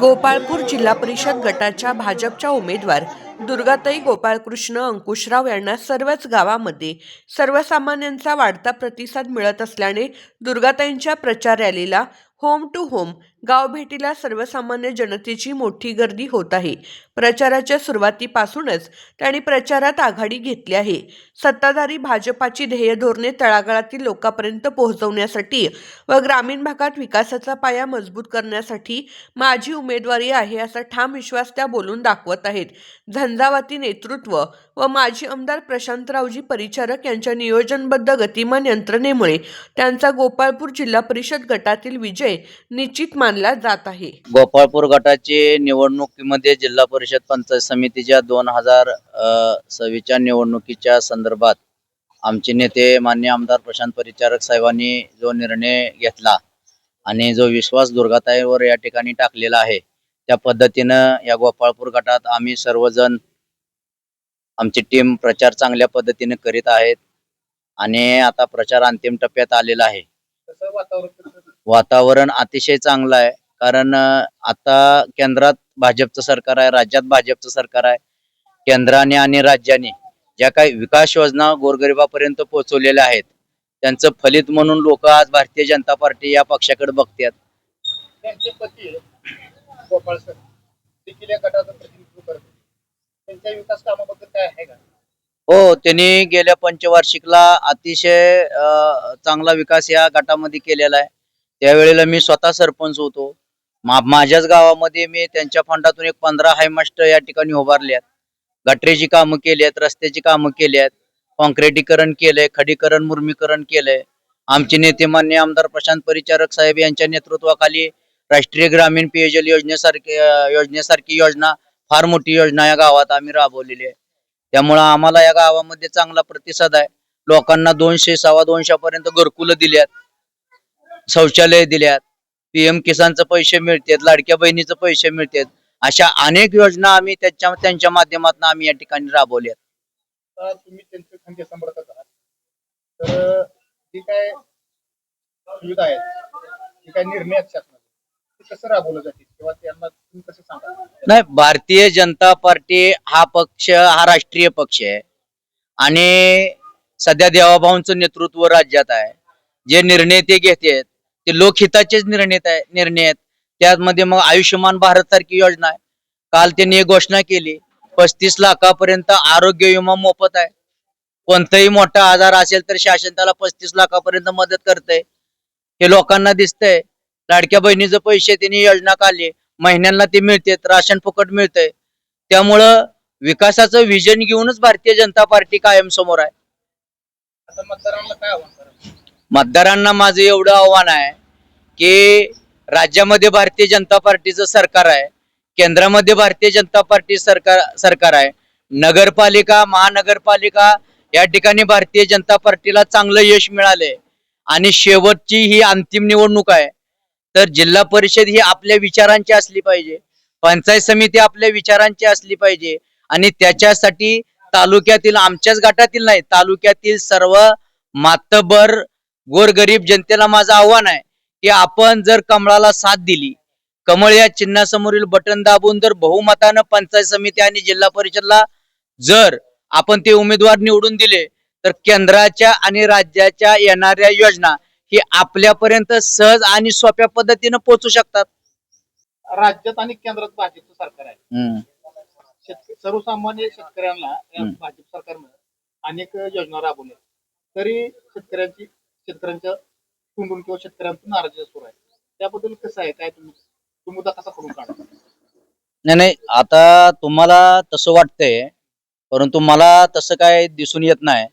गोपाळपूर जिल्हा परिषद गटाच्या भाजपच्या उमेदवार दुर्गाताई गोपाळकृष्ण अंकुशराव यांना सर्वच गावामध्ये सर्वसामान्यांचा वाढता प्रतिसाद मिळत असल्याने दुर्गाताईंच्या प्रचार रॅलीला होम टू होम गावभेटीला सर्वसामान्य जनतेची मोठी गर्दी होत आहे. प्रचाराच्या सुरुवातीपासूनच त्यांनी प्रचारात आघाडी घेतली आहे. सत्ताधारी भाजपाची ध्येय धोरणे तळागाळातील लोकांपर्यंत पोहोचवण्यासाठी व ग्रामीण भागात विकासाचा पाया मजबूत करण्यासाठी माझी उमेदवारी आहे असा ठाम विश्वास त्या बोलून दाखवत आहेत. झंझावाती नेतृत्व व माजी आमदार प्रशांतरावजी परिचारक यांच्या नियोजनबद्ध गतिमान यंत्रणेमुळे त्यांचा गोपाळपूर जिल्हा परिषद गटातील विजय निश्चित मानला जात आहे. गोपाळपूर गटाची निवडणुकीमध्ये जिल्हा परिषद पंचायत समितीच्या दोन हजार सव्वीसच्या निवडणुकीच्या संदर्भात आमचे नेते मान्य आमदार प्रशांत परिचारक साहेबांनी जो निर्णय घेतला आणि जो विश्वास दुर्गाताईवर या ठिकाणी टाकलेला आहे त्या पद्धतीनं या गोपाळपूर गटात आम्ही सर्वजण आमची टीम प्रचार चांगल्या पद्धतीने करीत आहेत आणि आता प्रचार अंतिम टप्प्यात आलेला आहे. कसं वातावरण अतिशय चांगलं आहे. कारण आता केंद्रात भाजपचं सरकार आहे राज्यात भाजपचं सरकार आहे. केंद्राने आणि राज्याने ज्या काही विकास योजना गोरगरिबापर्यंत पोहोचवलेल्या आहेत त्यांचं फलित म्हणून लोक आज भारतीय जनता पार्टी या पक्षाकडे बघतात. हो त्यांनी गेल्या पंचवार्षिकला अतिशय चांगला विकास या गटामध्ये केलेला आहे. त्यावेळेला मी स्वतः सरपंच होतो. माझ्याच गावामध्ये मी त्यांच्या फंडातून एक पंधरा हायमास्टर या ठिकाणी उभारल्यात. गटरेची कामं केली आहेत रस्त्याची कामं केली आहेत कॉन्क्रिटीकरण केलंय खडीकरण मुर्मीकरण केलंय. आमचे नेते मान्य आमदार प्रशांत परिचारक साहेब यांच्या नेतृत्वाखाली राष्ट्रीय ग्रामीण पेयजल योजनेसारखी योजनेसारखी योजना फार मोठी योजना या गावात आम्ही राबवलेली आहे. त्यामुळं आम्हाला या गावामध्ये चांगला प्रतिसाद आहे. लोकांना दोनशे सव्वा दोनशेपर्यंत घरकुलं दिल्यात. शौचालय दिल्यात. पीएम किसानचं पैसे मिळतात लाडक्या बहिणीचं पैसे मिळतात. अशा अनेक योजना आम्ही त्याच्या त्यांच्या माध्यमातून आम्ही या ठिकाणी राबवल्यात. आता तुम्ही त्यांचे खंडे समर्थक आहात. तर जे काय सुविधा आहेत जे काय निर्णय आहेत शासनाचे ते कसं राबवलं जातील किंवा त्यांना तुम्ही कसं सांगा नाही भारतीय जनता पार्टी हा पक्ष हा राष्ट्रीय पक्ष आहे. आणि सध्या देवाभाऊंचं नेतृत्व राज्यात आहे. जे निर्णय ते घेतात ते लोकहिताचेच निर्णय निर्णय आहेत. त्यामध्ये मग आयुष्यमान भारत सारखी योजना आहे. काल त्यांनी एक घोषणा केली पस्तीस लाखापर्यंत आरोग्य विमा मोफत आहे. कोणताही मोठा आजार असेल तर शासन त्याला पस्तीस लाखापर्यंत मदत करतंय. हे लोकांना दिसतंय. लाडक्या बहिणीचं पैसे त्यांनी योजना काढली महिन्यांना ते मिळते राशन फुकट मिळतंय. त्यामुळं विकासाचं विजन घेऊनच भारतीय जनता पार्टी कायम समोर आहे. मतदारांना माझं एवढं आव्हान आहे की राज्यामध्ये भारतीय जनता पार्टीचं सरकार आहे केंद्रामध्ये भारतीय जनता पार्टी सरकार सरकार आहे नगरपालिका महानगरपालिका या ठिकाणी भारतीय जनता पार्टीला चांगलं यश मिळालंय आणि शेवटची ही अंतिम निवडणूक आहे. तर जिल्हा परिषद ही आपल्या विचारांची असली पाहिजे पंचायत समिती आपल्या विचारांची असली पाहिजे आणि त्याच्यासाठी तालुक्यातील आमच्याच गटातील नाही तालुक्यातील सर्व मातबर गोरगरीब जनतेला माझं आव्हान आहे की आपण जर कमळाला साथ दिली कमळ या चिन्हासमोरील बटन दाबून जर बहुमतानं पंचायत समिती आणि जिल्हा परिषदला जर आपण ते उमेदवार निवडून दिले तर केंद्राच्या आणि राज्याच्या येणाऱ्या योजना ही आपल्यापर्यंत सहज आणि सोप्या पद्धतीनं पोहोचू शकतात राज्यात आणि केंद्रात भाजपचं सरकार आहे. शेतक- सर्वसामान्य शेतकऱ्यांना या. भाजप सरकारनं अनेक योजना राबवल्या तरी शेतकऱ्यांची शेतकऱ्यांच्या तोंडून किंवा शेतकऱ्यांतून नाराजी सुरू आहे. त्याबद्दल कसं आहे? काय तुम्ही तो मुद्दा कसा करून काढा नाही नाही. आता तुम्हाला तसं वाटतंय परंतु मला तसं काय दिसून येत नाही.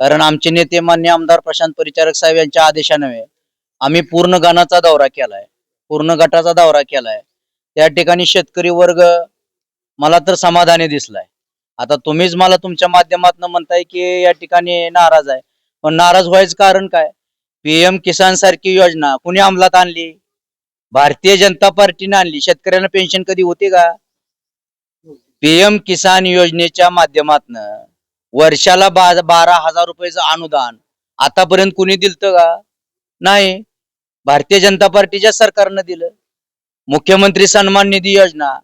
कारण आमचे नेते मान्य आमदार प्रशांत परिचारक साहेब यांच्या आदेशाने आम्ही पूर्ण गणाचा दौरा केलाय. पूर्ण गटाचा दौरा केलाय. त्या ठिकाणी शेतकरी वर्ग मला तर समाधानी दिसलाय. आता तुम्हीच मला तुमच्या माध्यमातून म्हणताय की या ठिकाणी नाराज आहे. पण नाराज व्हायचं कारण काय? पीएम किसान सारखी योजना कुणी अंमलात आणली? भारतीय जनता पार्टीने आणली. शेतकऱ्यांना पेन्शन कधी होते का? पीएम किसान योजनेच्या माध्यमातन. वर्षाला बारा हजार रुपयाचं अनुदान. आतापर्यंत कुणी दिलत का? नाही. भारतीय जनता पार्टीच्या सरकारनं दिलं. मुख्यमंत्री सन्मान निधी योजना.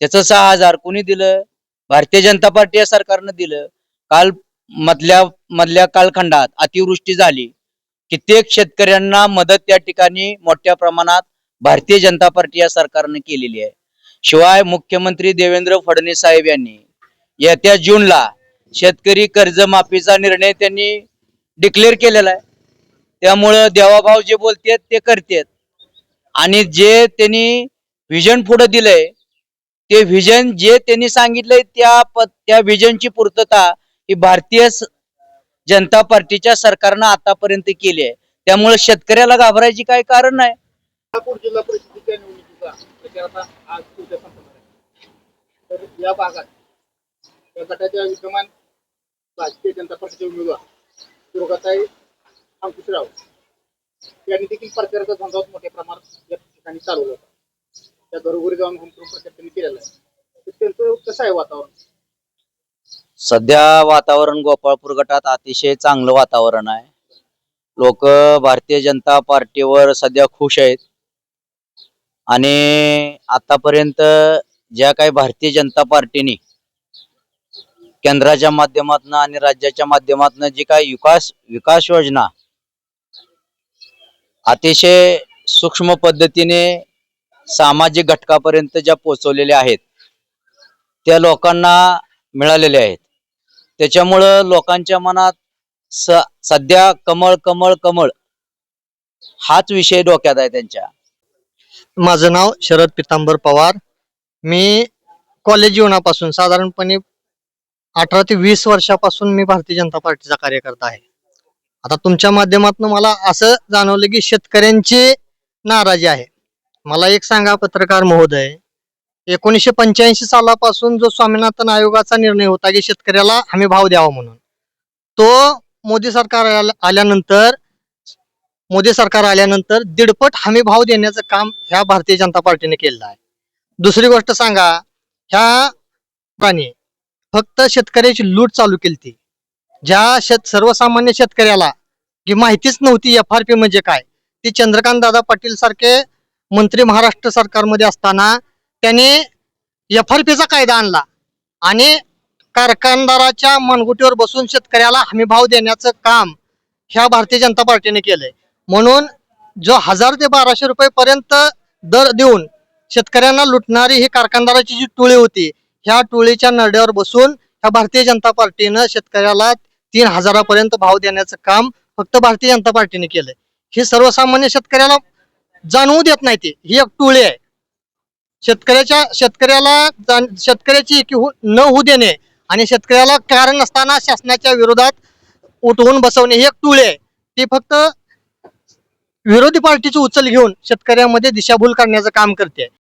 त्याचं सहा हजार कुणी दिलं? भारतीय जनता पार्टी या सरकारनं दिलं. काल मधल्या मधल्या कालखंडात अतिवृष्टी झाली. कित्येक शेतकऱ्यांना मदत त्या ठिकाणी मोठ्या प्रमाणात भारतीय जनता पार्टी या सरकारने केलेली आहे. शिवाय मुख्यमंत्री देवेंद्र फडणवीस साहेब यांनी येत्या जूनला शेतकरी कर्जमाफीचा निर्णय त्यांनी डिक्लेअर केलेला आहे. त्यामुळं देवाभाव जे बोलतेत ते करतेत. आणि जे त्यांनी व्हिजन पुढे दिलंय ते व्हिजन जे त्यांनी सांगितलंय त्या प- त्या व्हिजनची पूर्तता ही भारतीय जनता पार्टीच्या सरकारनं आतापर्यंत केली आहे. त्यामुळे शेतकऱ्याला घाबरायची काही कारण नाही. नागपूर जिल्हा परिषदेच्या निवडणुकीचा प्रचार आता आज उद्या संपणार आहे. तर या भागात या गटाच्या विद्यमान भारतीय जनता पक्षाचे उमेदवार दुर्गाताई अंकुशराव यांनी देखील प्रचाराचा धंदा मोठ्या प्रमाणात या ठिकाणी चालवला होता. त्या घरोघरी जाऊन होम प्रचार त्यांनी केलेला आहे. तर त्यांचं कसं आहे वातावरण? सध्या वातावरण गोपाळपूर गटात अतिशय चांगलं वातावरण आहे. लोक भारतीय जनता पार्टीवर सध्या खुश आहेत. आणि आतापर्यंत ज्या काही भारतीय जनता पार्टीने केंद्राच्या माध्यमातून आणि राज्याच्या माध्यमातून जी काही विकास विकास योजना अतिशय सूक्ष्म पद्धतीने सामाजिक घटकापर्यंत ज्या पोहोचवलेल्या आहेत त्या लोकांना मिळालेल्या आहेत. त्याच्यामुळं लोकांच्या मनात स सध्या कमळ कमळ कमळ हाच विषय डोक्यात आहे त्यांच्या. माझं नाव शरद पितांबर पवार. मी कॉलेज जीवनापासून साधारणपणे अठरा ते वीस वर्षापासून मी भारतीय जनता पार्टीचा कार्यकर्ता आहे. आता तुमच्या माध्यमातून मला असं जाणवलं की शेतकऱ्यांची नाराजी आहे. मला एक सांगा पत्रकार महोदय एकोणीसशे पंच्याऐंशी सालापासून जो स्वामीनाथन आयोगाचा निर्णय होता की शेतकऱ्याला हमी भाव द्यावा म्हणून तो मोदी सरकार आल्यानंतर मोदी सरकार आल्यानंतर दीडपट हमी भाव देण्याचं काम ह्या भारतीय जनता पार्टीने केलेलं आहे. दुसरी गोष्ट सांगा ह्या प्राणी फक्त शेतकऱ्याची लूट चालू केली ती ज्या शेत सर्वसामान्य शेतकऱ्याला जी माहितीच नव्हती एफ आर पी म्हणजे काय ती चंद्रकांत दादा पाटील सारखे मंत्री महाराष्ट्र सरकारमध्ये असताना त्याने एफ आर पीचा कायदा आणला आणि कारखानदाराच्या मनगुटीवर बसून शेतकऱ्याला हमीभाव देण्याचं काम ह्या भारतीय जनता पार्टीने केलंय. म्हणून जो हजार ते बाराशे रुपये पर्यंत दर देऊन शेतकऱ्यांना लुटणारी ही कारखानदाराची जी टोळी होती ह्या टोळीच्या नरड्यावर बसून ह्या भारतीय जनता पार्टीनं शेतकऱ्याला तीन हजारापर्यंत भाव देण्याचं काम फक्त भारतीय जनता पार्टीने केलंय. हे सर्वसामान्य शेतकऱ्याला जाणवू देत नाही ते. ही एक टोळी आहे. शेतकऱ्याच्या शेतकऱ्याला जाण- शेतकऱ्याची एकी हो- न होऊ देणे आणि शेतकऱ्याला कारण नसताना शासनाच्या विरोधात उठवून बसवणे ही एक टूळ आहे. ती फक्त विरोधी पार्टीची उचल घेऊन शेतकऱ्यामध्ये दिशाभूल करण्याचं काम करते.